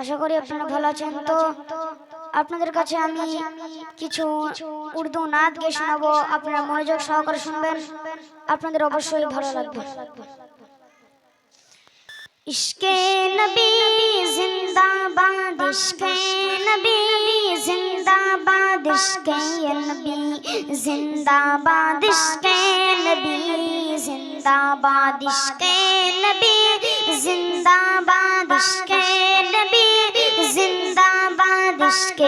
আশা করি আপনারা ভালো আছেন তো আপনাদের কাছে আমি কিছু উর্দু নাচ গিয়ে শোনাবো। আপনারা মনোযোগ সহকারে শুনবেন। আপনাদের অবশ্যই ভালো লাগবে। ইশকে নবী জিন্দাবাদ। ইশকে নবী জিন্দাবাদ। ইশকে নবী জিন্দাবাদ। ইশকে নবী जिंदाबाद इश्क नबी जिंदाबाद इश्क नबी जिंदाबाद इश्क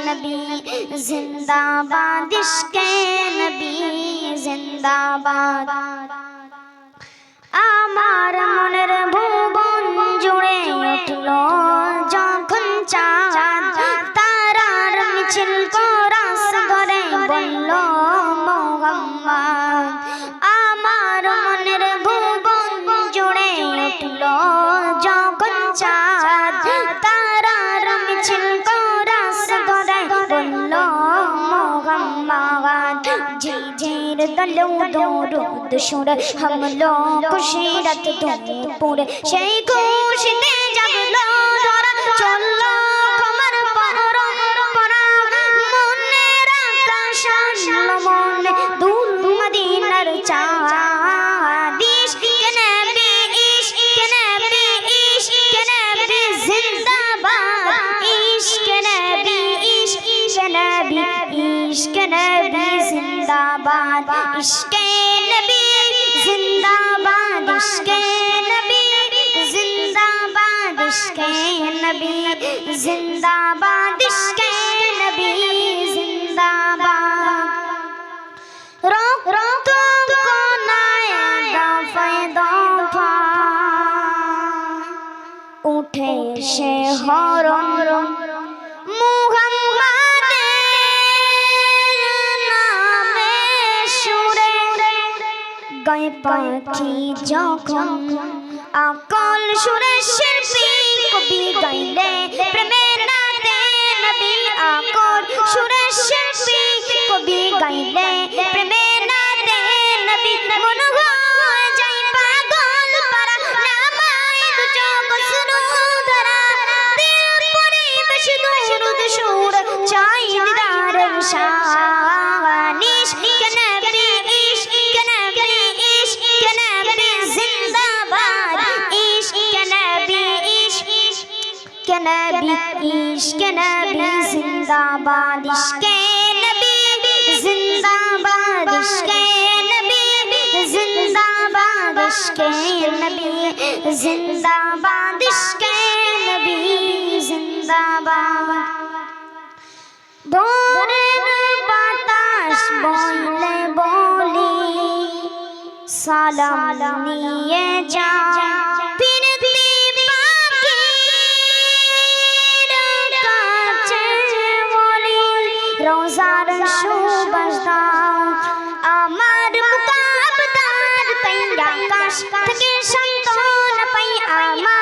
नबी जिंदाबाद इश्क नबी जिंदाबाद আমার মনের ভুবন জুড়ে উঠল যখন চাঁদ তারার মিছিল آواز جھیجھیر دلو درود شور ہم لوگ شیرت دھوپور شیخ خوش دے इश्क नबी जिंदाबाद इश्क नबी जिंदाबाद इश्क नबी जिंदाबाद इश्क नबी जिंदाबाद रोक रोक तुमको नया शे दफा रो रो গায়ে পাখি যখন আকল সুরে শিল্পী কবি গাইলে প্রেমের নাতে নবী আকল সুরে শিল্পী কবি গাইলে প্রেমের নাতে নবী। মন इश्क नबी जिंदाबाद इश्क नबी जिंदाबाद इश्क नबी जिंदाबाद इश्क नबी जिंदाबाद इश्क नबी जिंदाबाद ভোরের বাতাস বলে বলি সালাম নিয়ে যা সুবাস দাও আমার মুকাবদার তাই আকাশ থেকে সন্তান পাই আমার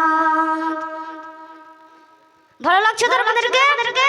ভালো লাগছে তো আপনাদেরকে